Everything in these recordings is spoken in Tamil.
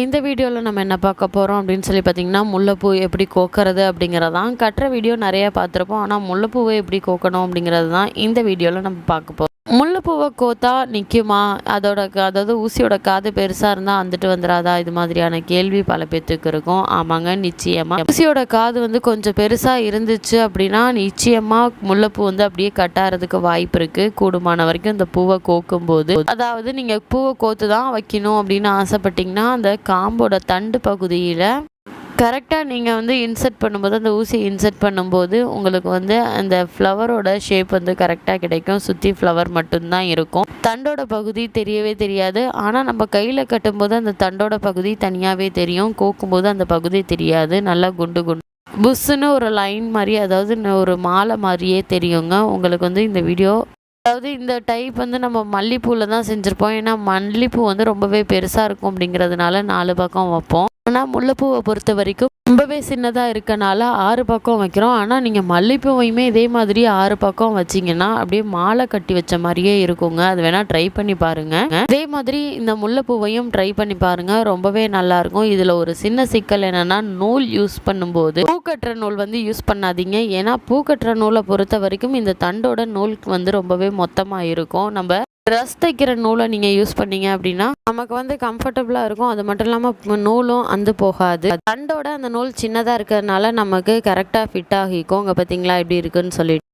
இந்த வீடியோவில் நம்ம என்ன பார்க்க போகிறோம் அப்படின்னு சொல்லி பார்த்தீங்கன்னா முல்லைப்பூ எப்படி கோக்கிறது அப்படிங்கிறதான். கட்டுற வீடியோ நிறையா பார்த்துருப்போம். ஆனால் முல்லைப்பூவை எப்படி கோக்கணும் அப்படிங்கிறது தான் இந்த வீடியோவில் நம்ம பார்க்க போகிறோம் முல்லைப்பூவை கோத்தா நிற்குமா அதோட க- அதாவது ஊசியோட காது பெருசாக இருந்தால் வந்துட்டு வந்துடாதா இது மாதிரியான கேள்வி பல பேர்த்துக்கு இருக்கும். ஆமாங்க நிச்சயமாக ஊசியோட காது வந்து கொஞ்சம் பெருசாக இருந்துச்சு அப்படின்னா நிச்சயமாக முல்லைப்பூ வந்து அப்படியே கட்டாறதுக்கு வாய்ப்பு இருக்குது கூடுமான வரைக்கும் இந்த பூவை கோக்கும்போது. அதாவது நீங்கள் பூவை கோத்து தான் வைக்கணும் அப்படின்னு ஆசைப்பட்டீங்கன்னா அந்த காம்போட தண்டு பகுதியில் கரெக்டாக நீங்கள் வந்து இன்சர்ட் பண்ணும்போது அந்த ஊசி இன்சர்ட் பண்ணும்போது உங்களுக்கு வந்து அந்த ஃப்ளவரோட ஷேப் வந்து கரெக்டாக கிடைக்கும். சுற்றி ஃப்ளவர் மட்டும்தான் இருக்கும். தண்டோட பகுதி தெரியவே தெரியாது. ஆனால் நம்ம கையில் கட்டும்போது அந்த தண்டோட பகுதி தனியாகவே தெரியும். கோக்கும்போது அந்த பகுதி தெரியாது. நல்லா குண்டு குண்டு. புஷ்ஷுன்னு ஒரு லைன் மாதிரி அதாவது ஒரு மாலை மாதிரியே தெரியுங்க. உங்களுக்கு வந்து இந்த வீடியோ அதாவது இந்த டைப் வந்து நம்ம மல்லிப்பூவில் தான் செஞ்சுருப்போம். ஏன்னா மல்லிப்பூ வந்து ரொம்பவே பெருசாக இருக்கும் அப்படிங்கிறதுனால நாலு பக்கம் வைப்போம். ஆனால் முல்லைப்பூவை பொறுத்த வரைக்கும் ரொம்பவே சின்னதாக இருக்கனால ஆறு பக்கம் வைக்கிறோம். ஆனால் நீங்கள் மல்லிப்பூவையுமே இதே மாதிரி ஆறு பக்கம் வச்சிங்கன்னா அப்படியே மாலை கட்டி வச்ச மாதிரியே இருக்குங்க. அது வேணால் ட்ரை பண்ணி பாருங்க. இதே மாதிரி இந்த முல்லைப்பூவையும் ட்ரை பண்ணி பாருங்கள் ரொம்பவே நல்லாயிருக்கும் இதில் ஒரு சின்ன சிக்கல் என்னென்னா நூல் யூஸ் பண்ணும்போது பூ கட்டுற நூல் வந்து யூஸ் பண்ணாதீங்க. ஏன்னா பூ கட்டுற நூலை பொறுத்த வரைக்கும் இந்த தண்டோட நூல் வந்து ரொம்பவே மொத்தமாக இருக்கும். நம்ம ட்ரெஸ் தைக்கிற நூலை நீங்கள் யூஸ் பண்ணீங்க அப்படின்னா நமக்கு வந்து கம்ஃபர்டபுளாக இருக்கும். அது மட்டும் இல்லாமல் நூலும் அந்து போகாது. தண்டோட அந்த நூல் சின்னதாக இருக்கிறதுனால நமக்கு கரெக்டாக ஃபிட் ஆகிக்கும். அங்கே பார்த்தீங்களா எப்படி இருக்குன்னு சொல்லிட்டு.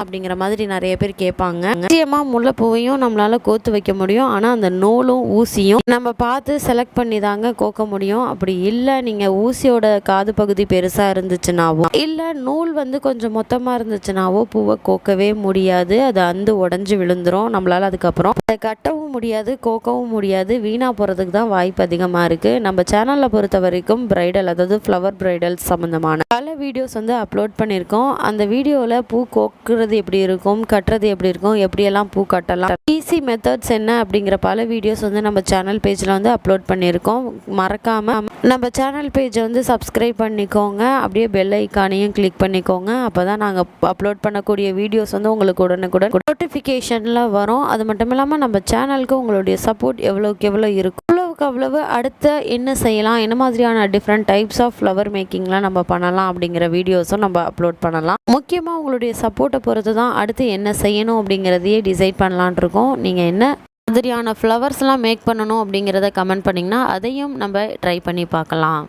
அப்படிங்கிற மாதிரி நிறைய பேர் கேட்பாங்க. நிச்சயமா முல்லைப்பூவையும் நம்மளால கோத்து வைக்க முடியும். ஆனால் அந்த நூலும் ஊசியும் நம்ம பார்த்து செலக்ட் பண்ணி தாங்க கோக்க முடியும். அப்படி இல்லை நீங்கள் ஊசியோட காது பகுதி பெருசாக இருந்துச்சுனாவோ இல்லை நூல் வந்து கொஞ்சம் மொத்தமாக இருந்துச்சுனாவோ பூவை கோக்கவே முடியாது. அது அந்து உடஞ்சி விழுந்துரும். நம்மளால அதுக்கப்புறம் அதை கட்டவும் முடியாது கோக்கவும் முடியாது. வீணாக போகிறதுக்கு தான் வாய்ப்பு அதிகமாக இருக்குது நம்ம சேனலில் பொறுத்த வரைக்கும் பிரைடல் அதாவது ஃப்ளவர் பிரைடல் சம்மந்தமான பல வீடியோஸ் வந்து அப்லோட் பண்ணியிருக்கோம். அந்த வீடியோவில் பூ கோக்குறது எப்படி இருக்கும் கட்டுறது எப்படி இருக்கும் எப்படியெல்லாம் பூ கட்டலாம். ஈஸி மெத்தட்ஸ் என்ன அப்படிங்கிற பல வீடியோஸ் வந்து நம்ம சேனல் பேஜில் வந்து அப்லோட் பண்ணியிருக்கோம். மறக்காமல் நம்ம சேனல் பேஜை வந்து சப்ஸ்கிரைப் பண்ணிக்கோங்க. அப்படியே பெல் ஐக்கானையும் கிளிக் பண்ணிக்கோங்க. அப்போ தான் நாங்கள் அப்லோட் பண்ணக்கூடிய வீடியோஸ் வந்து உங்களுக்கு உடனுக்குடன் நோட்டிஃபிகேஷனில் வரும். அது மட்டும் இல்லாமல் நம்ம சேனலுக்கு உங்களுடைய சப்போர்ட் எவ்வளோக்கு எவ்வளோ இருக்கும். அவ்வளவுக்கு அவ்வளவு அடுத்த என்ன செய்யலாம்? என்ன மாதிரியான டிஃப்ரெண்ட் டைப்ஸ் ஆஃப் ஃப்ளவர் மேக்கிங்லாம் நம்ம பண்ணலாம் அப்படிங்கிற வீடியோஸும் நம்ம அப்லோட் பண்ணலாம். முக்கியமாக உங்களுடைய சப்போர்ட்டை பொறுத்து தான் அடுத்து என்ன செய்யணும் அப்படிங்கிறதையே டிசைட் பண்ணலான் இருக்கோம். நீங்கள் என்ன மாதிரியான ஃப்ளவர்ஸ்லாம் மேக் பண்ணணும் அப்படிங்கிறத கமெண்ட் பண்ணிங்கன்னா அதையும் நம்ம ட்ரை பண்ணி பார்க்கலாம்.